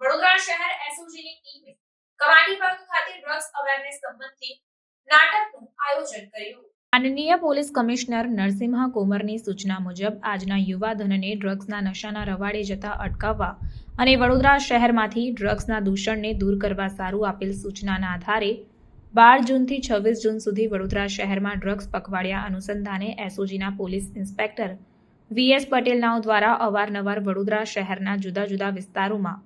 વડોદરા શહેર એસઓજીની ટીમે કવાટીબાગ ખાતે ડ્રગ્સ અવેરનેસ સંબંધી નાટકનું આયોજન કર્યું. માનનીય પોલીસ કમિશનર નરસિંહા કોમરની સૂચના મુજબ, આજના યુવા ડ્રગ્સના નશાના રવાડે જતા અટકાવવા અને વડોદરા શહેરમાંથી ડ્રગ્સના દૂષણને દૂર કરવા સારું આપેલ સૂચનાના આધારે બાર જૂનથી છવ્વીસ જૂન સુધી વડોદરા શહેરમાં ડ્રગ્સ પખવાડિયા અનુસંધાને એસઓજીના પોલીસ ઇન્સ્પેક્ટર વીએસ પટેલ નાઓ દ્વારા અવારનવાર વડોદરા શહેરના જુદા જુદા વિસ્તારોમાં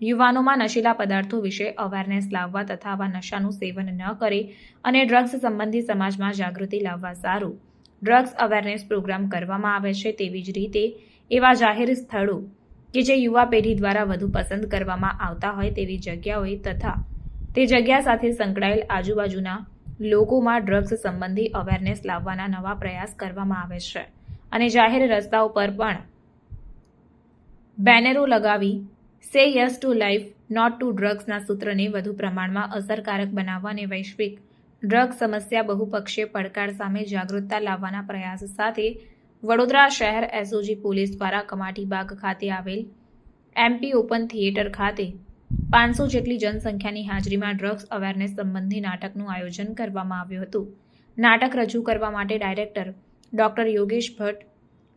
યુવાનોમાં નશીલા પદાર્થો વિશે અવેરનેસ લાવવા તથા આવા નશાનું સેવન ન કરે અને ડ્રગ્સ સંબંધી સમાજમાં જાગૃતિ લાવવા સારું. ડ્રગ્સ અવેરનેસ પ્રોગ્રામ કરવામાં આવે છે તેવી જ રીતે એવા જાહેર સ્થળો કે જે યુવા પેઢી દ્વારા વધુ પસંદ કરવામાં આવતા હોય તેવી જગ્યાઓએ તથા તે જગ્યા સાથે સંકળાયેલ આજુબાજુના લોકોમાં ડ્રગ્સ સંબંધી અવેરનેસ લાવવાના નવા પ્રયાસ કરવામાં આવે છે. અને જાહેર રસ્તાઓ પર પણ. બેનરો લગાવી, say yes to life, not to ડ્રગ્સના સૂત્રને વધુ પ્રમાણમાં અસરકારક બનાવવા અને વૈશ્વિક ડ્રગ સમસ્યા બહુપક્ષીય પડકાર સામે જાગૃતતા લાવવાના પ્રયાસ સાથે વડોદરા શહેર એસઓજી પોલીસ દ્વારા કમાટીબાગ ખાતે આવેલ એમપી ઓપન થિયેટર ખાતે પાંચસો જેટલી જનસંખ્યાની હાજરીમાં ડ્રગ્સ અવેરનેસ સંબંધી નાટકનું આયોજન કરવામાં આવ્યું હતું. નાટક રજૂ કરવા માટે ડાયરેક્ટર ડોક્ટર યોગેશ ભટ્ટ,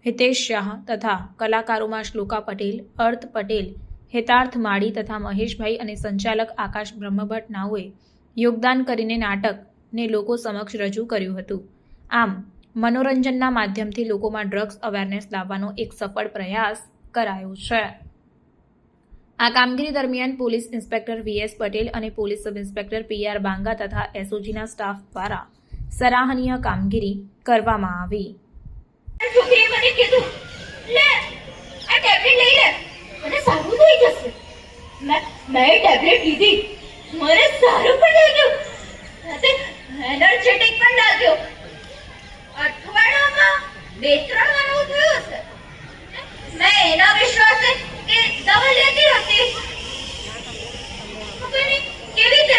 હિતેશ શાહ તથા કલાકારોમાં શ્લોકા પટેલ, અર્થ પટેલ, હેતાર્થ માળી તથા મહેશભાઈ અને સંચાલક આકાશ બ્રહ્મભટ્ટ નાઓએ યોગદાન કરીને નાટકને લોકો સમક્ષ રજૂ કર્યું હતું. આમ, મનોરંજનના માધ્યમથી લોકોમાં ડ્રગ્સ અવેરનેસ લાવવાનો એક સફળ પ્રયાસ કરાયો છે. આ કામગીરી દરમિયાન પોલીસ ઇન્સ્પેક્ટર વીએસ પટેલ અને police sub inspector PR Banga તથા એસઓજીના સ્ટાફ દ્વારા સરાહનીય કામગીરી કરવામાં આવી. મેં ટેબ્લેટ મને સારું પણ લાગ્યું. બે, ત્રણ વાર થયું હશે. મેં એના વિશ્વાસે કે દવા લેતી હતી ખબર નહીં કેવી રીતે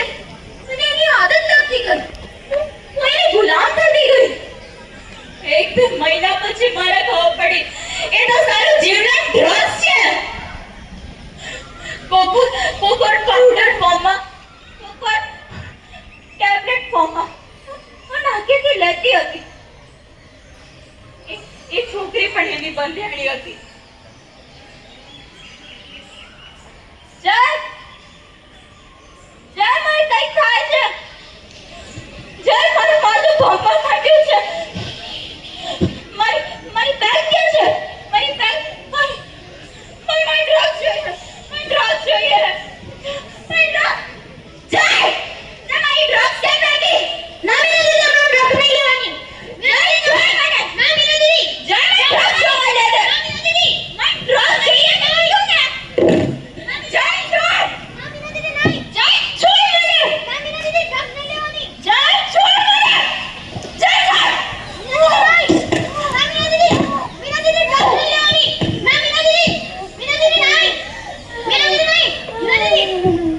મને એની આદત લાગતી ગઈ હું હું એની ગુલામ થતી ગઈ એક મહિના પછી મારે ખબર પડી. એ તો સારું જીવલેણ ડ્રગ્સ છે. કોકો કોકોર પાવડર ફોર્મમાં કોકોર ટેબ્લેટ ફોર્મમાં હું નાખીથી લેતી હતી. એ છોકરી પણ એની બંધાણી હતી.